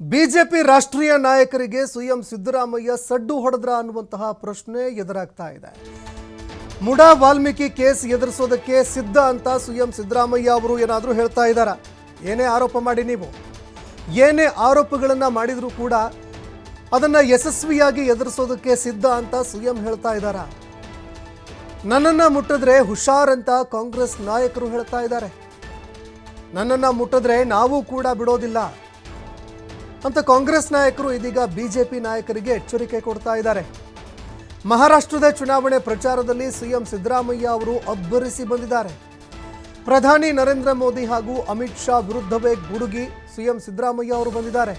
BJP ರಾಷ್ಟ್ರೀಯ ನಾಯಕರಿಗೆ CM Siddaramaiah ಸಡ್ಡು ಹೊಡೆದ್ರ ಅನ್ನುವಂತಹ ಪ್ರಶ್ನೆ ಎದುರಾಗ್ತಾ ಇದೆ. ಮುಡಾ ವಾಲ್ಮೀಕಿ ಕೇಸ್ ಎದುರಿಸೋದಕ್ಕೆ ಸಿದ್ಧ ಅಂತ ಸಿಎಂ ಸಿದ್ದರಾಮಯ್ಯ ಅವರು ಏನಾದರೂ ಹೇಳ್ತಾ ಇದ್ದಾರ? ಏನೇ ಆರೋಪ ಮಾಡಿ ನೀವು. ಏನೇ ಆರೋಪಗಳನ್ನು ಮಾಡಿದರೂ ಕೂಡ ಅದನ್ನು ಯಶಸ್ವಿಯಾಗಿ ಎದುರಿಸೋದಕ್ಕೆ ಸಿದ್ಧ ಅಂತ ಸಿಎಂ ಹೇಳ್ತಾ ಇದ್ದಾರಾ? ನನ್ನನ್ನು ಮುಟ್ಟಿದ್ರೆ ಹುಷಾರ್ ಅಂತ ಕಾಂಗ್ರೆಸ್ ನಾಯಕರು ಹೇಳ್ತಾ ಇದ್ದಾರೆ. ನನ್ನನ್ನು ಮುಟ್ಟಿದ್ರೆ ನಾವು ಕೂಡ ಬಿಡೋದಿಲ್ಲ ಅಂತ ಕಾಂಗ್ರೆಸ್ ನಾಯಕರು ಇದೀಗ ಬಿಜೆಪಿ ನಾಯಕರಿಗೆ ಎಚ್ಚರಿಕೆ ಕೊಡ್ತಾ ಇದ್ದಾರೆ. ಮಹಾರಾಷ್ಟ್ರದ ಚುನಾವಣೆ ಪ್ರಚಾರದಲ್ಲಿ ಸಿಎಂ ಸಿದ್ದರಾಮಯ್ಯ ಅವರು ಅಬ್ಬರಿಸಿ ಬಂದಿದ್ದಾರೆ. ಪ್ರಧಾನಿ ನರೇಂದ್ರ ಮೋದಿ ಹಾಗೂ ಅಮಿತ್ ಶಾ ವಿರುದ್ಧವೇ ಗುಡುಗಿ ಸಿಎಂ ಸಿದ್ದರಾಮಯ್ಯ ಅವರು ಬಂದಿದ್ದಾರೆ.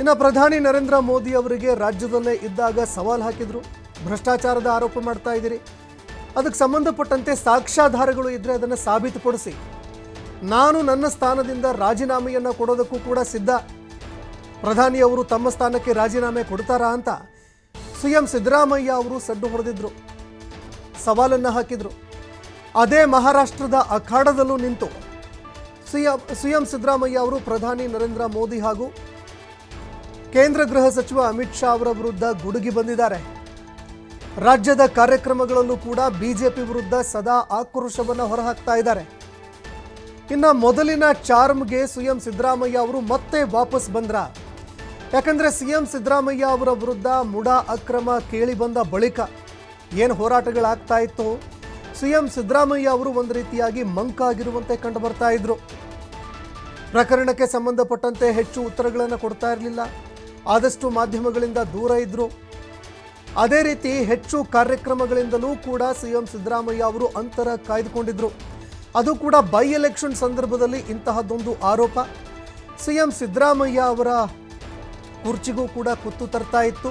ಇನ್ನು ಪ್ರಧಾನಿ ನರೇಂದ್ರ ಮೋದಿ ಅವರಿಗೆ ರಾಜ್ಯದಲ್ಲೇ ಇದ್ದಾಗ ಸವಾಲು ಹಾಕಿದ್ರು. ಭ್ರಷ್ಟಾಚಾರದ ಆರೋಪ ಮಾಡ್ತಾ ಇದ್ದೀರಿ. ಅದಕ್ಕೆ ಸಂಬಂಧಪಟ್ಟಂತೆ ಸಾಕ್ಷ್ಯಾಧಾರಗಳು ಇದ್ದರೆ ಅದನ್ನು ಸಾಬೀತುಪಡಿಸಿ. ನಾನು ನನ್ನ ಸ್ಥಾನದಿಂದ ರಾಜೀನಾಮೆಯನ್ನು ಕೊಡೋದಕ್ಕೂ ಕೂಡ ಸಿದ್ಧ. ಪ್ರಧಾನಿಯವರು ತಮ್ಮ ಸ್ಥಾನಕ್ಕೆ ರಾಜೀನಾಮೆ ಕೊಡ್ತಾರಾ ಅಂತ ಸಿಎಂ ಸಿದ್ದರಾಮಯ್ಯ ಅವರು ಸಡ್ಡು ಹೊಡೆದಿದ್ರು. ಸವಾಲನ್ನು ಹಾಕಿದ್ರು. ಅದೇ ಮಹಾರಾಷ್ಟ್ರದ ಅಖಾಡದಲ್ಲೂ ನಿಂತು ಸಿಎಂ ಸಿಎಂ ಸಿದ್ದರಾಮಯ್ಯ ಅವರು ಪ್ರಧಾನಿ ನರೇಂದ್ರ ಮೋದಿ ಹಾಗೂ ಕೇಂದ್ರ ಗೃಹ ಸಚಿವ ಅಮಿತ್ ಶಾ ಅವರ ವಿರುದ್ಧ ಗುಡುಗಿ ಬಂದಿದ್ದಾರೆ. ರಾಜ್ಯದ ಕಾರ್ಯಕ್ರಮಗಳಲ್ಲೂ ಕೂಡ ಬಿಜೆಪಿ ವಿರುದ್ಧ ಸದಾ ಆಕ್ರೋಶವನ್ನು ಹೊರಹಾಕ್ತಾ ಇದ್ದಾರೆ. ಇನ್ನ ಮೊದಲಿನ ಚಾರ್ಮ್ಗೆ ಸಿಎಂ ಸಿದ್ದರಾಮಯ್ಯ ಅವರು ಮತ್ತೆ ವಾಪಸ್ ಬಂದ್ರ? ಯಾಕಂದ್ರೆ ಸಿಎಂ ಸಿದ್ದರಾಮಯ್ಯ ಅವರ ವಿರುದ್ಧ ಮುಡಾ ಅಕ್ರಮ ಕೇಳಿ ಬಂದ ಬಳಿಕ ಏನು ಹೋರಾಟಗಳಾಗ್ತಾ ಇತ್ತು? ಸಿಎಂ ಸಿದ್ದರಾಮಯ್ಯ ಅವರು ಒಂದು ರೀತಿಯಾಗಿ ಮಂಕಾಗಿರುವಂತೆ ಕಂಡು ಬರ್ತಾ ಇದ್ರು. ಪ್ರಕರಣಕ್ಕೆ ಸಂಬಂಧಪಟ್ಟಂತೆ ಹೆಚ್ಚು ಉತ್ತರಗಳನ್ನು ಕೊಡ್ತಾ ಇರಲಿಲ್ಲ. ಆದಷ್ಟು ಮಾಧ್ಯಮಗಳಿಂದ ದೂರ ಇದ್ರು. ಅದೇ ರೀತಿ ಹೆಚ್ಚು ಕಾರ್ಯಕ್ರಮಗಳಿಂದಲೂ ಕೂಡ ಸಿಎಂ ಸಿದ್ದರಾಮಯ್ಯ ಅವರು ಅಂತರ ಕಾಯ್ದುಕೊಂಡಿದ್ರು. ಅದು ಕೂಡ ಬೈ ಎಲೆಕ್ಷನ್ ಸಂದರ್ಭದಲ್ಲಿ ಇಂತಹದ್ದೊಂದು ಆರೋಪ. ಸಿಎಂ ಸಿದ್ದರಾಮಯ್ಯ ಅವರ ಕುರ್ಚಿಗೂ ಕೂಡ ಕುತ್ತು ತರ್ತಾ ಇತ್ತು.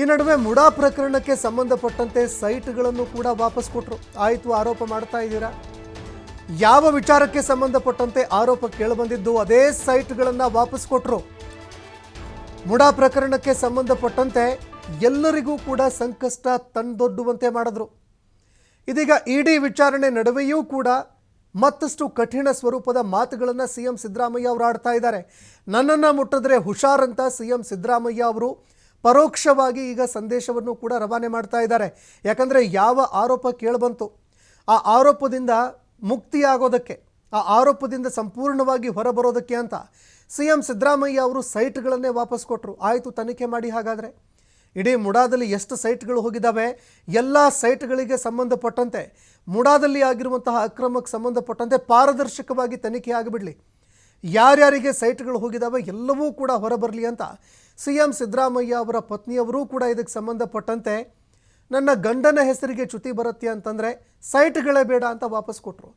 ಈ ನಡುವೆ ಮುಡಾ ಪ್ರಕರಣಕ್ಕೆ ಸಂಬಂಧಪಟ್ಟಂತೆ ಸೈಟ್ಗಳನ್ನು ಕೂಡ ವಾಪಸ್ ಕೊಟ್ಟರು ಆಯಿತು, ಆರೋಪ ಮಾಡ್ತಾ ಇದ್ದೀರಾ? ಯಾವ ವಿಚಾರಕ್ಕೆ ಸಂಬಂಧಪಟ್ಟಂತೆ ಆರೋಪ ಕೇಳಿಬಂದಿದ್ದು ಅದೇ ಸೈಟ್ಗಳನ್ನು ವಾಪಸ್ ಕೊಟ್ಟರು ಮುಡಾ ಪ್ರಕರಣಕ್ಕೆ ಸಂಬಂಧಪಟ್ಟಂತೆ ಎಲ್ಲರಿಗೂ ಕೂಡ ಸಂಕಷ್ಟ ತಂದೊಡ್ಡುವಂತೆ ಮಾಡಿದ್ರು. ಇದೀಗ ಇಡಿ ವಿಚಾರಣೆ ನಡುವೆಯೂ ಕೂಡ ಮತ್ತಷ್ಟು ಕಠಿಣ ಸ್ವರೂಪದ ಮಾತುಗಳನ್ನು ಸಿ ಎಂ ಸಿದ್ದರಾಮಯ್ಯ ಅವರು ಆಡ್ತಾ ಇದ್ದಾರೆ. ನನ್ನನ್ನು ಮುಟ್ಟಿದ್ರೆ ಹುಷಾರಂತ ಸಿ ಎಂ ಸಿದ್ದರಾಮಯ್ಯ ಅವರು ಪರೋಕ್ಷವಾಗಿ ಈಗ ಸಂದೇಶವನ್ನು ಕೂಡ ರವಾನೆ ಮಾಡ್ತಾ ಇದ್ದಾರೆ. ಯಾಕಂದರೆ ಯಾವ ಆರೋಪ ಕೇಳಿಬಂತು? ಆ ಆರೋಪದಿಂದ ಮುಕ್ತಿಯಾಗೋದಕ್ಕೆ, ಆ ಆರೋಪದಿಂದ ಸಂಪೂರ್ಣವಾಗಿ ಹೊರಬರೋದಕ್ಕೆ ಅಂತ ಸಿ ಎಂ ಸಿದ್ದರಾಮಯ್ಯ ಅವರು ಸೈಟ್ಗಳನ್ನೇ ವಾಪಸ್ ಕೊಟ್ಟರು ಆಯಿತು, ತನಿಖೆ ಮಾಡಿ ಹಾಗಾದರೆ. ಇಡೀ ಮುಡಾದಲ್ಲಿ ಎಷ್ಟು ಸೈಟ್ಗಳು ಹೋಗಿದ್ದಾವೆ, ಎಲ್ಲ ಸೈಟ್ಗಳಿಗೆ ಸಂಬಂಧಪಟ್ಟಂತೆ, ಮುಡಾದಲ್ಲಿ ಆಗಿರುವಂತಹ ಅಕ್ರಮಕ್ಕೆ ಸಂಬಂಧಪಟ್ಟಂತೆ ಪಾರದರ್ಶಕವಾಗಿ ತನಿಖೆ ಆಗಿಬಿಡಲಿ. ಯಾರ್ಯಾರಿಗೆ ಸೈಟ್ಗಳು ಹೋಗಿದ್ದಾವೆ, ಎಲ್ಲವೂ ಕೂಡ ಹೊರಬರಲಿ ಅಂತ ಸಿ ಎಂ ಸಿದ್ದರಾಮಯ್ಯ ಅವರ ಪತ್ನಿಯವರೂ ಕೂಡ ಇದಕ್ಕೆ ಸಂಬಂಧಪಟ್ಟಂತೆ ನನ್ನ ಗಂಡನ ಹೆಸರಿಗೆ ಚ್ಯುತಿ ಬರುತ್ತೆ ಅಂತಂದರೆ ಸೈಟ್ಗಳೇ ಬೇಡ ಅಂತ ವಾಪಸ್ ಕೊಟ್ಟರು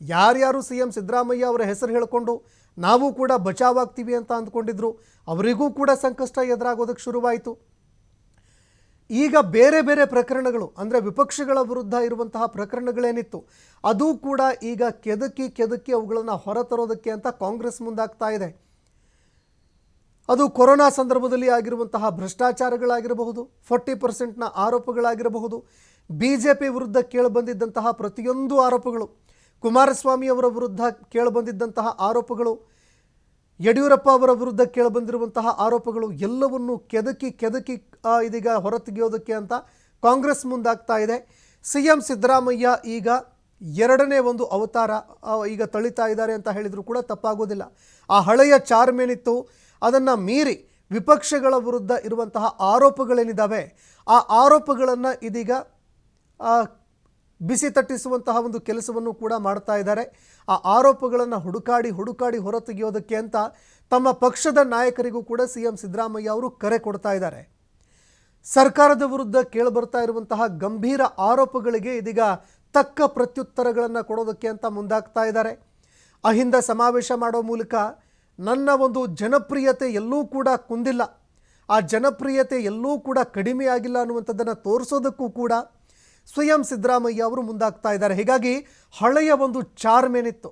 ಯಾರ್ಯಾರು ಸಿ ಎಂ ಸಿದ್ದರಾಮಯ್ಯ ಅವರ ಹೆಸರು ಹೇಳಿಕೊಂಡು ನಾವು ಕೂಡ ಬಚಾವಾಗ್ತೀವಿ ಅಂತ ಅಂದ್ಕೊಂಡಿದ್ರು, ಅವರಿಗೂ ಕೂಡ ಸಂಕಷ್ಟ ಎದುರಾಗೋದಕ್ಕೆ ಶುರುವಾಯಿತು. ಈಗ ಬೇರೆ ಬೇರೆ ಪ್ರಕರಣಗಳು, ಅಂದರೆ ವಿಪಕ್ಷಗಳ ವಿರುದ್ಧ ಇರುವಂತಹ ಪ್ರಕರಣಗಳೇನಿತ್ತು, ಅದು ಕೂಡ ಈಗ ಕೆದಕಿ ಕೆದಕಿ ಅವುಗಳನ್ನು ಹೊರತರೋದಕ್ಕೆ ಅಂತ ಕಾಂಗ್ರೆಸ್ ಮುಂದಾಗ್ತಾ ಇದೆ. ಅದು ಕೊರೋನಾ ಸಂದರ್ಭದಲ್ಲಿ ಆಗಿರುವಂತಹ ಭ್ರಷ್ಟಾಚಾರಗಳಾಗಿರಬಹುದು, ಫೋರ್ಟಿ ಪರ್ಸೆಂಟ್ನ ಆರೋಪಗಳಾಗಿರಬಹುದು ಬಿ ಜೆ ಪಿ ವಿರುದ್ಧ ಕೇಳಿಬಂದಿದ್ದಂತಹ ಪ್ರತಿಯೊಂದು ಆರೋಪಗಳು, ಕುಮಾರಸ್ವಾಮಿ ಅವರ ವಿರುದ್ಧ ಕೇಳಿಬಂದಿದ್ದಂತಹ ಆರೋಪಗಳು ಯಡಿಯೂರಪ್ಪ ಅವರ ವಿರುದ್ಧ ಕೇಳಿಬಂದಿರುವಂತಹ ಆರೋಪಗಳು ಎಲ್ಲವನ್ನು ಕೆದಕಿ ಕೆದಕಿ ಇದೀಗ ಹೊರತೆಗೆಯೋದಕ್ಕೆ ಅಂತ ಕಾಂಗ್ರೆಸ್ ಮುಂದಾಗ್ತಾ ಇದೆ. ಸಿ ಎಂ ಸಿದ್ದರಾಮಯ್ಯ ಈಗ ಎರಡನೇ ಒಂದು ಅವತಾರ ಈಗ ತಳಿತಾ ಇದ್ದಾರೆ ಅಂತ ಹೇಳಿದರೂ ಕೂಡ ತಪ್ಪಾಗೋದಿಲ್ಲ. ಆ ಹಳೆಯ ಚಾರ್ಮೇನಿತ್ತು ಅದನ್ನು ಮೀರಿ ವಿಪಕ್ಷಗಳ ವಿರುದ್ಧ ಇರುವಂತಹ ಆರೋಪಗಳೇನಿದ್ದಾವೆ ಆ ಆರೋಪಗಳನ್ನು ಇದೀಗ ಬಿಸಿ ತಟ್ಟಿಸುವಂತಹ ಒಂದು ಕೆಲಸವನ್ನು ಕೂಡ ಮಾಡ್ತಾ ಇದ್ದಾರೆ. ಆ ಆರೋಪಗಳನ್ನು ಹುಡುಕಾಡಿ ಹುಡುಕಾಡಿ ಹೊರತೆಗೆಯೋದಕ್ಕೆ ಅಂತ ತಮ್ಮ ಪಕ್ಷದ ನಾಯಕರಿಗೂ ಕೂಡ ಸಿ ಎಂ ಸಿದ್ದರಾಮಯ್ಯ ಅವರು ಕರೆ ಕೊಡ್ತಾ ಇದ್ದಾರೆ. ಸರ್ಕಾರದ ವಿರುದ್ಧ ಕೇಳಿಬರ್ತಾ ಇರುವಂತಹ ಗಂಭೀರ ಆರೋಪಗಳಿಗೆ ಇದೀಗ ತಕ್ಕ ಪ್ರತ್ಯುತ್ತರಗಳನ್ನು ಕೊಡೋದಕ್ಕೆ ಅಂತ ಮುಂದಾಗ್ತಾ ಇದ್ದಾರೆ. ಅಹಿಂದ ಸಮಾವೇಶ ಮಾಡೋ ಮೂಲಕ ನನ್ನ ಒಂದು ಜನಪ್ರಿಯತೆ ಎಲ್ಲೂ ಕೂಡ ಕುಂದಿಲ್ಲ. ಆ ಜನಪ್ರಿಯತೆ ಎಲ್ಲೂ ಕೂಡ ಕಡಿಮೆ ಆಗಿಲ್ಲ ಅನ್ನುವಂಥದ್ದನ್ನು ತೋರಿಸೋದಕ್ಕೂ ಕೂಡ ಸ್ವಯಂ ಸಿದ್ದರಾಮಯ್ಯ ಅವರು ಮುಂದಾಗ್ತಾ ಇದ್ದಾರೆ. ಹೀಗಾಗಿ ಹಳೆಯ ಒಂದು ಚಾರ್ಮೇನಿತ್ತು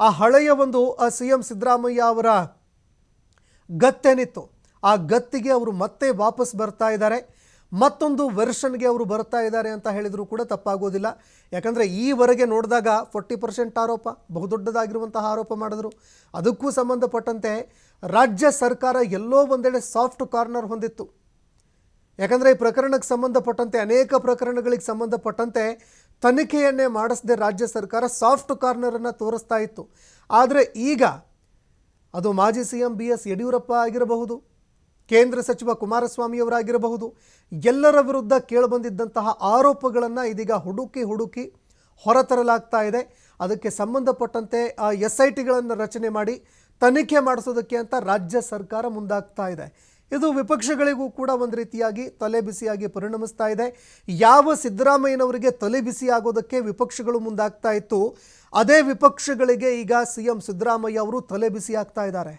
ಆ ಹಳೆಯ ಒಂದು ಸಿ ಎಂ ಸಿದ್ದರಾಮಯ್ಯ ಅವರ ಗತ್ತೇನಿತ್ತು ಆ ಗತ್ತಿಗೆ ಅವರು ಮತ್ತೆ ವಾಪಸ್ ಬರ್ತಾ ಇದ್ದಾರೆ. ಮತ್ತೊಂದು ವರ್ಷನ್ಗೆ ಅವರು ಬರ್ತಾ ಇದ್ದಾರೆ ಅಂತ ಹೇಳಿದರೂ ಕೂಡ ತಪ್ಪಾಗೋದಿಲ್ಲ. ಯಾಕಂದರೆ ಈವರೆಗೆ ನೋಡಿದಾಗ ಫೋರ್ಟಿ ಪರ್ಸೆಂಟ್ ಆರೋಪ, ಬಹುದೊಡ್ಡದಾಗಿರುವಂತಹ ಆರೋಪ ಮಾಡಿದ್ರು. ಅದಕ್ಕೂ ಸಂಬಂಧಪಟ್ಟಂತೆ ರಾಜ್ಯ ಸರ್ಕಾರ ಎಲ್ಲೋ ಒಂದೆಡೆ ಸಾಫ್ಟ್ ಕಾರ್ನರ್ ಹೊಂದಿತ್ತು. ಯಾಕಂದರೆ ಈ ಪ್ರಕರಣಕ್ಕೆ ಸಂಬಂಧಪಟ್ಟಂತೆ, ಅನೇಕ ಪ್ರಕರಣಗಳಿಗೆ ಸಂಬಂಧಪಟ್ಟಂತೆ ತನಿಖೆಯನ್ನೇ ಮಾಡಿಸದೆ ರಾಜ್ಯ ಸರ್ಕಾರ ಸಾಫ್ಟ್ ಕಾರ್ನರನ್ನು ತೋರಿಸ್ತಾ ಇತ್ತು. ಆದರೆ ಈಗ ಅದು ಮಾಜಿ C M B S Yediyurappa ಆಗಿರಬಹುದು, ಕೇಂದ್ರ ಸಚಿವ ಕುಮಾರಸ್ವಾಮಿಯವರಾಗಿರಬಹುದು ಎಲ್ಲರ ವಿರುದ್ಧ ಕೇಳಿಬಂದಿದ್ದಂತಹ ಆರೋಪಗಳನ್ನು ಇದೀಗ ಹುಡುಕಿ ಹುಡುಕಿ ಹೊರತರಲಾಗ್ತಾ ಇದೆ. ಅದಕ್ಕೆ ಸಂಬಂಧಪಟ್ಟಂತೆ ಎಸ್ ಐ ಟಿಗಳನ್ನು ರಚನೆ ಮಾಡಿ ತನಿಖೆ ಮಾಡಿಸೋದಕ್ಕೆ ಅಂತ ರಾಜ್ಯ ಸರ್ಕಾರ ಮುಂದಾಗ್ತಾ ಇದೆ. ಇದು ವಿಪಕ್ಷಗಳಿಗೂ ಕೂಡ ಒಂದು ರೀತಿಯಾಗಿ ತಲೆ ಬಿಸಿಯಾಗಿ ಪರಿಣಮಿಸ್ತಾ ಇದೆ. ಯಾವ ಸಿದ್ದರಾಮಯ್ಯನವರಿಗೆ ತಲೆ ಬಿಸಿ ಆಗೋದಕ್ಕೆ ವಿಪಕ್ಷಗಳು ಮುಂದಾಗ್ತಾ ಇತ್ತು, ಅದೇ ವಿಪಕ್ಷಗಳಿಗೆ ಈಗ ಸಿ ಎಂ ಸಿದ್ದರಾಮಯ್ಯ ಅವರು ತಲೆ ಬಿಸಿ ಆಗ್ತಾ ಇದ್ದಾರೆ.